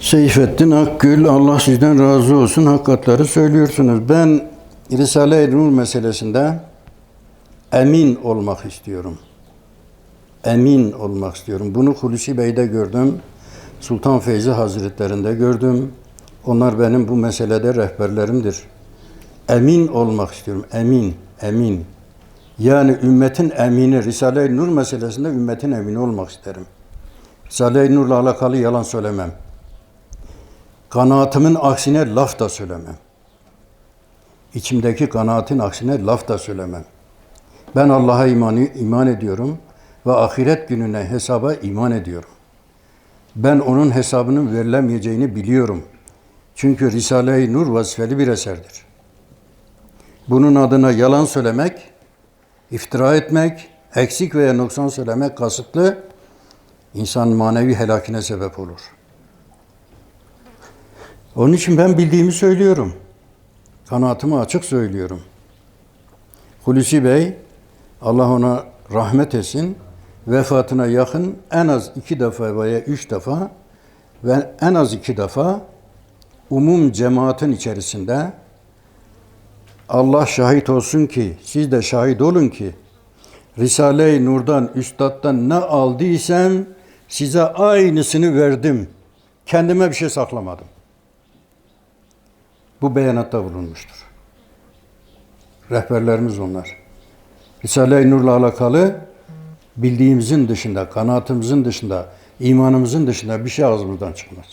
Seyfettin Akgül, Allah sizden razı olsun, hakikatleri söylüyorsunuz. Ben Risale-i Nur meselesinde emin olmak istiyorum. Emin olmak istiyorum. Bunu Hulusi Bey'de gördüm. Sultan Feyzi Hazretlerinde gördüm. Onlar benim bu meselede rehberlerimdir. Emin olmak istiyorum. Emin, emin. Yani ümmetin emini, Risale-i Nur meselesinde ümmetin emini olmak isterim. Risale-i Nur'la alakalı yalan söylemem. Kanaatımın aksine laf da söylemem. İçimdeki kanaatin aksine laf da söylemem. Ben Allah'a imanı, iman ediyorum ve ahiret gününe hesaba iman ediyorum. Ben onun hesabının verilemeyeceğini biliyorum. Çünkü Risale-i Nur vazifeli bir eserdir. Bunun adına yalan söylemek, iftira etmek, eksik veya noksan söylemek kasıtlı insan manevi helakine sebep olur. Onun için ben bildiğimi söylüyorum. Kanaatımı açık söylüyorum. Hulusi Bey, Allah ona rahmet etsin, vefatına yakın en az iki defa veya üç defa ve en az iki defa umum cemaatin içerisinde Allah şahit olsun ki, siz de şahit olun ki, Risale-i Nur'dan, Üstad'dan ne aldıysam size aynısını verdim. Kendime bir şey saklamadım. Bu beyanatta bulunmuştur. Rehberlerimiz onlar. Risale-i Nur'la alakalı bildiğimizin dışında, kanaatimizin dışında, imanımızın dışında bir şey ağzımızdan çıkmaz.